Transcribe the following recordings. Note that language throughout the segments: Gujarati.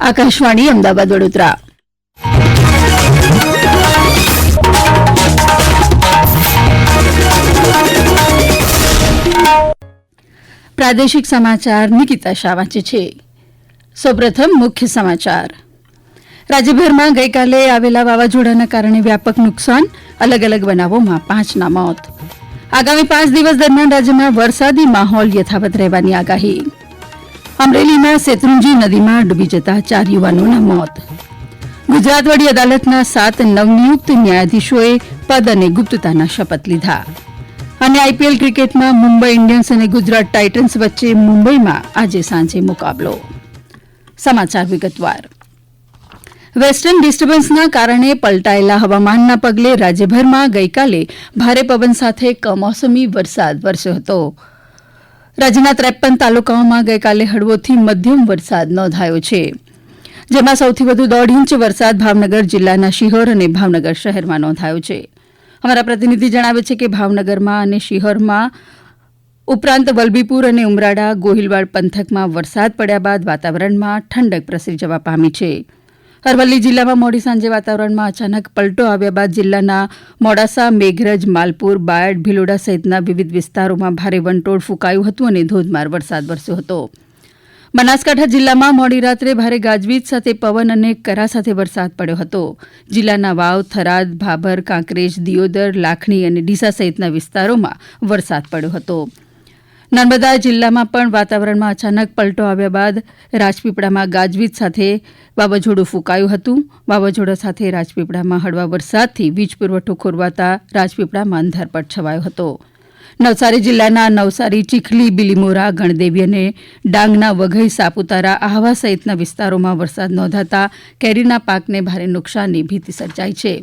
આકાશવાણી અમદાવાદ વડોદરા. પ્રાદેશિક સમાચાર નિકિતા શાહ વાંચે છે. સૌપ્રથમ મુખ્ય સમાચાર. રાજ્યભરમાં ગઈકાલે આવેલા વાવાઝોડાના કારણે વ્યાપક નુકસાન અલગ અલગ બનાવોમાં પાંચના મોત. આગામી પાંચ દિવસ દરમિયાન રાજ્યમાં વરસાદી માહોલ યથાવત રહેવાની આગાહી. અમરેલીમાં શેત્રુંજી નદીમાં ડૂબી જતા ચાર યુવાનોના મોત. ગુજરાત વડી અદાલતના સાત નવનિયુક્ત ન્યાયાધીશોએ પદ અને ગુપ્તતાના શપથ લીધા. અને આઈપીએલ ક્રિકેટમાં મુંબઈ ઇન્ડિયન્સ અને ગુજરાત ટાઇટન્સ વચ્ચે મુંબઈમાં આજે સાંજે મુકાબલો. સમાચાર વિગતવાર. વેસ્ટર્ન ડિસ્ટર્બન્સના કારણે પલટાયેલા હવામાનના પગલે રાજ્યભરમાં ગઈકાલે ભારે પવન સાથે કમોસમી વરસાદ વરસ્યો હતો. રાજ્યના ત્રેપન તાલુકાઓમાં ગઈકાલે હળવોથી મધ્યમ વરસાદ નોંધાયો છે, જેમાં સૌથી વધુ દોઢ ઇંચ વરસાદ ભાવનગર જિલ્લાના શિહોર અને ભાવનગર શહેરમાં નોંધાયો છે. અમારા પ્રતિનિધિ જણાવે છે કે ભાવનગરમાં અને શિહોરમાં ઉપરાંત વલભીપુર અને ઉમરાડા ગોહિલવાડ પંથકમાં વરસાદ પડ્યા બાદ વાતાવરણમાં ઠંડક પ્રસરી જવા પામી છે. અરવલ્લી જિલ્લામાં મોડી સાંજે વાતાવરણમાં અચાનક પલટો આવ્યા બાદ જિલ્લાના મોડાસા, મેઘરજ, માલપુર, બાયડ, ભિલોડા સહિતના વિવિધ વિસ્તારોમાં ભારે વંટોળ ફૂંકાયું હતું અને ધોધમાર વરસાદ વરસ્યો હતો. બનાસકાંઠા જિલ્લામાં મોડી રાત્રે ભારે ગાજવીજ સાથે પવન અને કરા સાથે વરસાદ પડ્યો હતો. જિલ્લાના વાવ, થરાદ, ભાભર, કાંકરેજ, દિયોદર, લાખણી અને ડીસા સહિતના વિસ્તારોમાં વરસાદ પડ્યો હતો. નર્મદા જિલ્લામાં પણ વાતાવરણમાં અચાનક પલટો આવ્યા બાદ રાજપીપળામાં ગાજવીજ સાથે વાવાઝોડું ફૂંકાયું હતું. વાવાઝોડા સાથે રાજપીપળામાં હળવા વરસાદથી વીજ પુરવઠો ખોરવાતા રાજપીપળામાં અંધારપટ છવાયો હતો. નવસારી જિલ્લાના નવસારી, ચીખલી, બિલીમોરા, ગણદેવી અને ડાંગના વઘઈ, સાપુતારા આહવા સહિતના વિસ્તારોમાં વરસાદ નોંધાતા કેરીના પાકને ભારે નુકસાનની ભીતિ સર્જાઈ છે.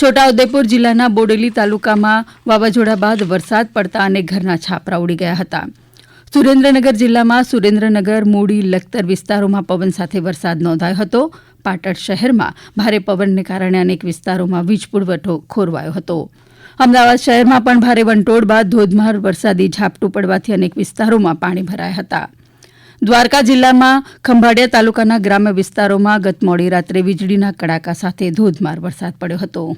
છોટાઉદેપુર જિલ્લાના બોડેલી તાલુકામાં વાવાઝોડા બાદ વરસાદ પડતા અને ઘરના છાપરા ઉડી ગયા હતા. સુરેન્દ્રનગર જિલ્લામાં સુરેન્દ્રનગર, મૂડી, લખતર વિસ્તારોમાં પવન સાથે વરસાદ નોંધાયો હતો. પાટણ શહેરમાં ભારે પવનને કારણે અનેક વિસ્તારોમાં વીજ પુરવઠો ખોરવાયો હતો. અમદાવાદ શહેરમાં પણ ભારે વંટોળ બાદ ધોધમાર વરસાદી ઝાપટું પડવાથી અનેક વિસ્તારોમાં પાણી ભરાયા હતા. દ્વારકા જિલ્લામાં ખંભાળિયા તાલુકાના ગ્રામ્ય વિસ્તારોમાં ગત મોડી રાત્રે વીજળીના કડાકા સાથે ધોધમાર વરસાદ પડ્યો હતો.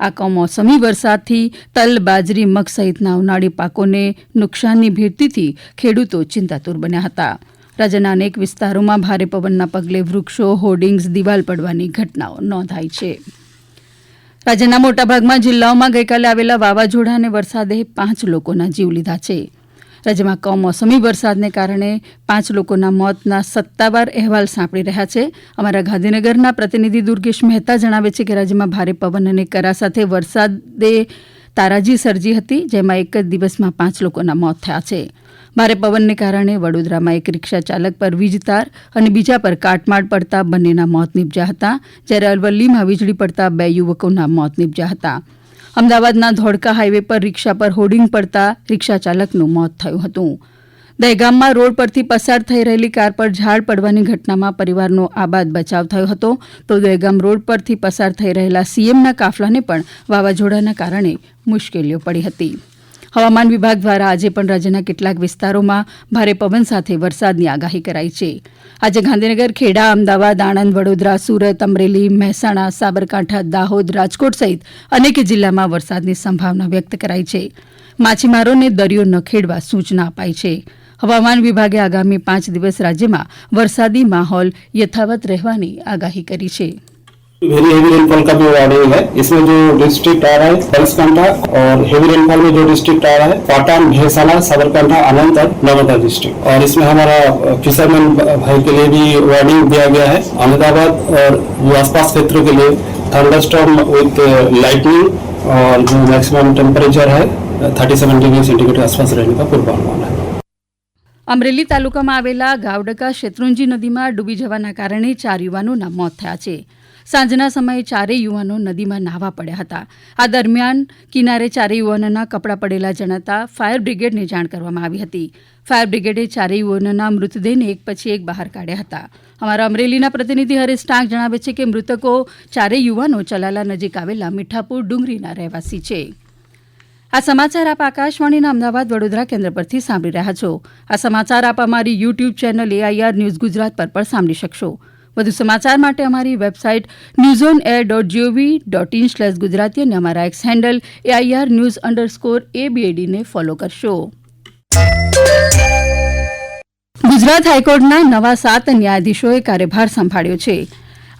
આ કમોસમી વરસાદથી તલ, બાજરી, મગ સહિતના ઉનાળી પાકોને નુકસાનની ભીતિથી ખેડૂતો ચિંતાતુર બન્યા હતા. રાજ્યના અનેક વિસ્તારોમાં ભારે પવનના પગલે વૃક્ષો, હોર્ડિંગ્સ, દિવાલ પડવાની ઘટનાઓ નોંધાઈ છે. રાજ્યના મોટાભાગના જિલ્લાઓમાં ગઈકાલે આવેલા વાવાઝોડા અને વરસાદે પાંચ લોકોના જીવ લીધા છે. રાજ્યમાં કમોસમી વરસાદને કારણે પાંચ લોકોના મોતના સત્તાવાર અહેવાલ સાંપડી રહ્યા છે. અમારા ગાંધીનગરના પ્રતિનિધિ દુર્ગેશ મહેતા જણાવે છે કે રાજ્યમાં ભારે પવન અને કરા સાથે વરસાદે તારાજી સર્જી હતી, જેમાં એક જ દિવસમાં પાંચ લોકોના મોત થયા છે. ભારે પવનને કારણે વડોદરામાં એક રિક્ષા ચાલક પર વીજતાર અને બીજા પર કાટમાળ પડતા બંનેના મોત નીપજ્યા હતા, જ્યારે અરવલ્લીમાં વીજળી પડતા બે યુવકોના મોત નીપજ્યા હતા. અમદાવાદના ધોળકા હાઇવે પર રિક્ષા પર હોર્ડિંગ પડતા રિક્ષા ચાલકનું મોત થયું હતું. દહેગામમાં રોડ પરથી પસાર થઈ રહેલી કાર પર ઝાડ પડવાની ઘટનામાં પરિવારનો આબાદ બચાવ થયો હતો. તો દહેગામ રોડ પરથી પસાર થઈ રહેલા સીએમના કાફલાને પણ વાવાઝોડાના કારણે મુશ્કેલીઓ પડી હતી. હવામાન વિભાગ દ્વારા આજે પણ રાજ્યના કેટલાક વિસ્તારોમાં ભારે પવન સાથે વરસાદની આગાહી કરાઈ છે. આજે ગાંધીનગર, ખેડા, અમદાવાદ, આણંદ, વડોદરા, સુરત, અમરેલી, મહેસાણા, સાબરકાંઠા, દાહોદ, રાજકોટ સહિત અનેક જિલ્લામાં વરસાદની સંભાવના વ્યક્ત કરાઈ છે. માછીમારોને દરિયો ન ખેડવા સૂચના અપાઈ છે. હવામાન વિભાગે આગામી પાંચ દિવસ રાજ્યમાં વરસાદી માહોલ યથાવત રહેવાની આગાહી કરી છે. वेरी हेवी रेनफॉल का भी वार्निंग है इसमें जो डिस्ट्रिक्ट आ रहा है बनासकांठा और हेवी रेनफॉल में जो डिस्ट्रिक्ट आ रहा है पाटन भैंसाला साबरकांठा आनंद और नर्मदा डिस्ट्रिक्ट और इसमें हमारा फिशरमैन भाई के लिए भी वार्निंग दिया गया है अहमदाबाद और जो आसपास क्षेत्रों के लिए थंडरस्टॉर्म विथ लाइटनिंग और जो मैक्सिमम टेम्परेचर है थर्टी सेवन डिग्री सेंटीग्रेड के आसपास रहने का पूर्वानुमान है અમરેલી તાલુકામાં આવેલા ગાવડકા શેત્રુંજી નદીમાં ડૂબી જવાના કારણે ચાર યુવાનોના મોત થયા છે સાંજના સમયે ચારેય યુવાનો નદીમાં નાહવા પડ્યા હતા. આ દરમિયાન કિનારે ચારેય યુવાનોના કપડાં પડેલા જણાતા ફાયર બ્રિગેડને જાણ કરવામાં આવી હતી. ફાયર બ્રિગેડે ચારેય યુવાનોના મૃતદેહને એક પછી એક બહાર કાઢ્યા હતા. અમારા અમરેલીના પ્રતિનિધિ હરેશ ટાંક જણાવે છે કે મૃતકો ચારેય યુવાનો ચલાલા નજીક આવેલા મીઠાપુર ડુંગરીના રહેવાસી છે. આ સમાચાર આપ આકાશવાણીના અમદાવાદ વડોદરા કેન્દ્ર પરથી સાંભળી રહ્યા છો. આ સમાચાર આપ અમારી YouTube channel AIR news Gujarat પર પણ સાંભળી શકશો. વધુ સમાચાર માટે અમારી website news on air dot GOV dot in slash Gujarati અને અમારા X handle AIR news underscore એબીએડીને follow કરશો. ગુજરાત હાઈકોર્ટના નવા સાત ન્યાયાધીશોએ કાર્યભાર સંભાળ્યો છે.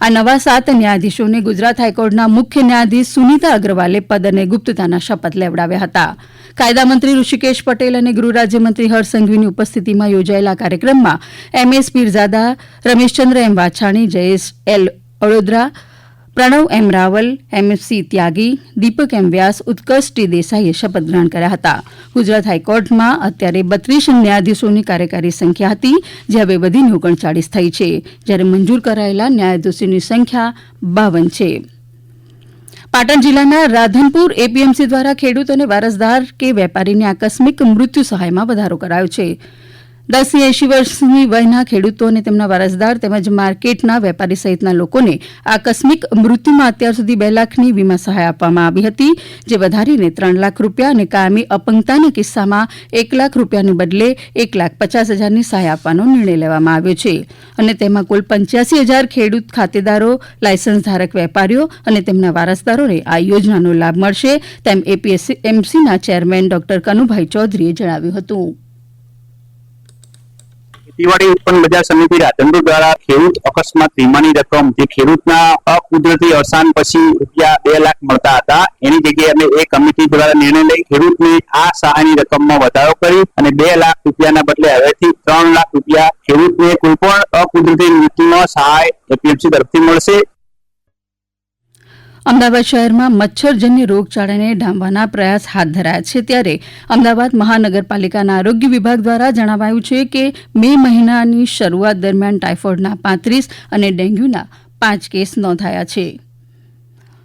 આ નવા સાત ન્યાયાધીશોને ગુજરાત હાઇકોર્ટના મુખ્ય ન્યાયાધીશ સુનીતા અગ્રવાલે પદ અને ગુપ્તતાના શપથ લેવડાવ્યા હતા. કાયદામંત્રી ઋષિકેશ પટેલ અને ગૃહ રાજ્યમંત્રી હર્ષ સંઘવીની ઉપસ્થિતિમાં યોજાયેલા કાર્યક્રમમાં MS Pirzada, Rameshchandra M Vachhani, Jayesh L Vadodara Pranav M Raval, MFC Tyagi, Deepak M Vyas, Utkarsh T દેસાઈએ શપથ ગ્રહણ કર્યા હતા. ગુજરાત હાઈકોર્ટમાં અત્યારે બત્રીસ ન્યાયાધીશોની કાર્યકારી સંખ્યા હતી, જે હવે વધીને ઓગણચાળીસ થઈ છે. જ્યારે મંજૂર કરાયેલા ન્યાયાધીશોની સંખ્યા બાવન છે. પાટણ જિલ્લાના રાધનપુર એપીએમસી દ્વારા ખેડૂત અને વારસદાર કે વેપારીને આકસ્મિક મૃત્યુ સહાયમાં વધારો કરાયો છે. દસથી એંશી વર્ષની વયના ખેડૂતો અને તેમના વારસદાર તેમજ માર્કેટના વેપારી સહિતના લોકોને આકસ્મિક મૃત્યુમાં અત્યાર સુધી બે લાખની વીમા સહાય આપવામાં આવી હતી, જે વધારીને ત્રણ લાખ રૂપિયા અને કાયમી અપંગતાના કિસ્સામાં એક લાખ રૂપિયાને બદલે એક લાખ પચાસ હજારની સહાય આપવાનો નિર્ણય લેવામાં આવ્યો છે. અને તેમાં કુલ પંચ્યાસી હજાર ખેડૂત ખાતેદારો લાયસન્સ ધારક વેપારીઓ અને તેમના વારસદારોને આ યોજનાનો લાભ મળશે, તેમ એપીએમસીના ચેરમેન ડોક્ટર કનુભાઈ ચૌધરીએ જણાવ્યું હતું. ખેતીવાડી ઉત્પન્ન બજાર સમિતિ રાધનપુર દ્વારા ખેડૂત અકસ્માત વીમાની રકમ જે ખેડૂતના અકુદરતી અવસાન પછી રૂપિયા બે લાખ મળતા હતા, એની જગ્યાએ અમે એ કમિટી દ્વારા નિર્ણય લઈ ખેડૂતને આ સહાયની રકમમાં વધારો કરી અને બે લાખ રૂપિયાના બદલે હવેથી ત્રણ લાખ રૂપિયા ખેડૂતને કોઈ પણ અકુદરતી મૃત્યુનો સહાય એપીએમસી તરફથી મળશે. અમદાવાદ શહેરમાં મચ્છરજન્ય રોગચાળાને ડામવાના પ્રયાસ હાથ ધરાયા છે ત્યારે અમદાવાદ મહાનગરપાલિકાના આરોગ્ય વિભાગ દ્વારા જણાવાયું છે કે મે મહિનાની શરૂઆત દરમિયાન ટાઇફોઇડના પાંત્રીસ અને ડેન્ગ્યુના પાંચ કેસ નોંધાયા છે.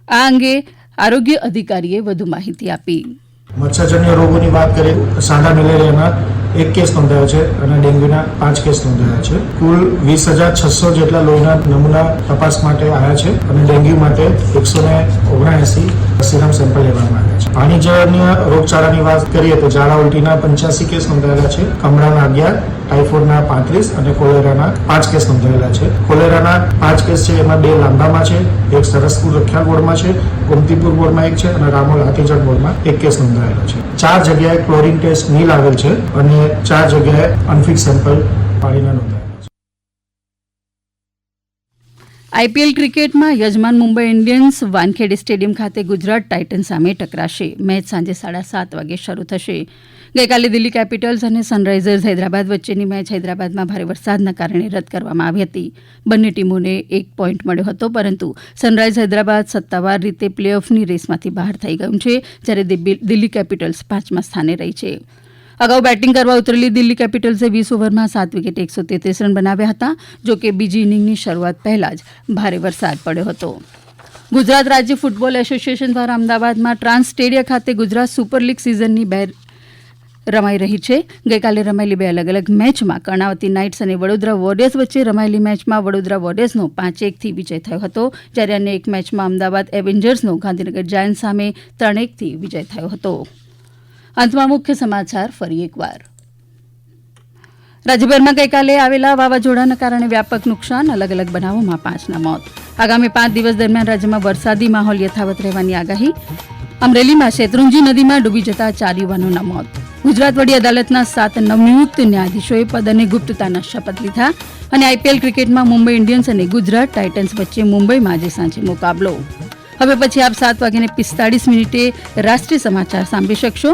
આ અંગે આરોગ્ય અધિકારીએ વધુ માહિતી આપી. મચ્છરજન્ય રોગોની વાત કરીએ સાંધા મેલેરિયાના એક કેસ નોંધાયો છે અને ડેન્ગ્યુના પાંચ કેસ નોંધાયા છે. કુલ વીસ હજાર છસો જેટલા લોહીના નમૂના તપાસ માટે આવ્યા છે અને ડેન્ગ્યુ માટે એકસો ને ઓગણએસી સિરમ સેમ્પલ લેવામાં આવ્યા છે. પાણીજન્ય રોગચાળાની વાત કરીએ તો ઝાડા ઉલટીના પંચ્યાસી કેસ નોંધાયેલા છે. કમળાના અગિયાર ટાઇફોઇડના પાંત્રીસ અને કોલેરાના પાંચ કેસ નોંધાયેલા છે. કોલેરાના પાંચ કેસ છે, એમાં બે લાંબામાં છે, એક સરસપુર રખિયાલ બોર્ડમાં છે, ગોમતીપુર બોર્ડમાં એક છે અને રામોલ હાથીજડ બોર્ડમાં એક કેસ નોંધાયેલો છે. ચાર જગ્યાએ ક્લોરિન ટેસ્ટ નીલ આવેલ છે અને ચાર જગ્યાએ અનફિક્સ સેમ્પલ પાણીના નોંધાયેલા છે આઈપીએલ ક્રિકેટમાં યજમાન મુંબઈ ઇન્ડિયન્સ વાનખેડે સ્ટેડિયમ ખાતે ગુજરાત ટાઇટન્સ સામે ટકરાશે. મેચ સાંજે સાડા સાત વાગે શરૂ થશે. ગઈકાલે દિલ્હી કેપિટલ્સ અને સનરાઇઝર્સ હૈદરાબાદ વચ્ચેની મેચ હૈદરાબાદમાં ભારે વરસાદના કારણે રદ કરવામાં આવી હતી. બંને ટીમોને એક પોઈન્ટ મળ્યો હતો, પરંતુ સનરાઇઝ હૈદરાબાદ સત્તાવાર રીતે પ્લે ઓફની રેસમાંથી બહાર થઈ ગયું છે, જ્યારે દિલ્હી દિલ્હી કેપિટલ્સ પાંચમા સ્થાને રહી છે. અગાઉ બેટિંગ કરવા ઉતરેલી દિલ્હી કેપિટલ્સે વીસ ઓવરમાં સાત વિકેટે એકસો તેત્રીસ રન બનાવ્યા હતા, જો કે બીજી ઇનિંગની શરૂઆત પહેલા જ ભારે વરસાદ પડ્યો હતો. ગુજરાત રાજ્ય ફૂટબોલ એસોસિએશન દ્વારા અમદાવાદમાં ટ્રાન્સ સ્ટેડિયા ખાતે ગુજરાત સુપર લીગ સિઝનની બે રમાઈ રહી છે. ગઈકાલે રમાયેલી બે અલગ અલગ મેચમાં કર્ણાવતી નાઇટ્સ અને વડોદરા વોરિયર્સ વચ્ચે રમાયેલી મેચમાં વડોદરા વોરિયર્સનો પાંચ એકથી વિજય થયો હતો, જ્યારે અન્ય એક મેચમાં અમદાવાદ એવેન્જર્સનો ગાંધીનગર જાયન્ટ સામે ત્રણ એકથી વિજય થયો હતો. અંતમાં મુખ્ય સમાચાર ફરી એકવાર. રાજ્યભરમાં ગઈકાલે આવેલા વાવાઝોડાના કારણે વ્યાપક નુકસાન અલગ અલગ બનાવોમાં પાંચના મોત. આગામી પાંચ દિવસ દરમિયાન રાજ્યમાં વરસાદી માહોલ યથાવત રહેવાની આગાહી. અમરેલીમાં શેત્રુંજી નદીમાં ડૂબી જતા ચાર યુવાનોના મોત. ગુજરાત વડી અદાલતના સાત નવનિયુક્ત ન્યાયાધીશોએ પદ અને ગુપ્તતાના શપથ લીધા અને આઈપીએલ ક્રિકેટમાં મુંબઈ ઇન્ડિયન્સ અને ગુજરાત ટાઇટન્સ વચ્ચે મુંબઈમાં આજે સાંજે મુકાબલો. હવે પછી આપ સાત વાગ્યાને પિસ્તાળીસ મિનિટે રાષ્ટ્રીય સમાચાર સાંભળી શકશો.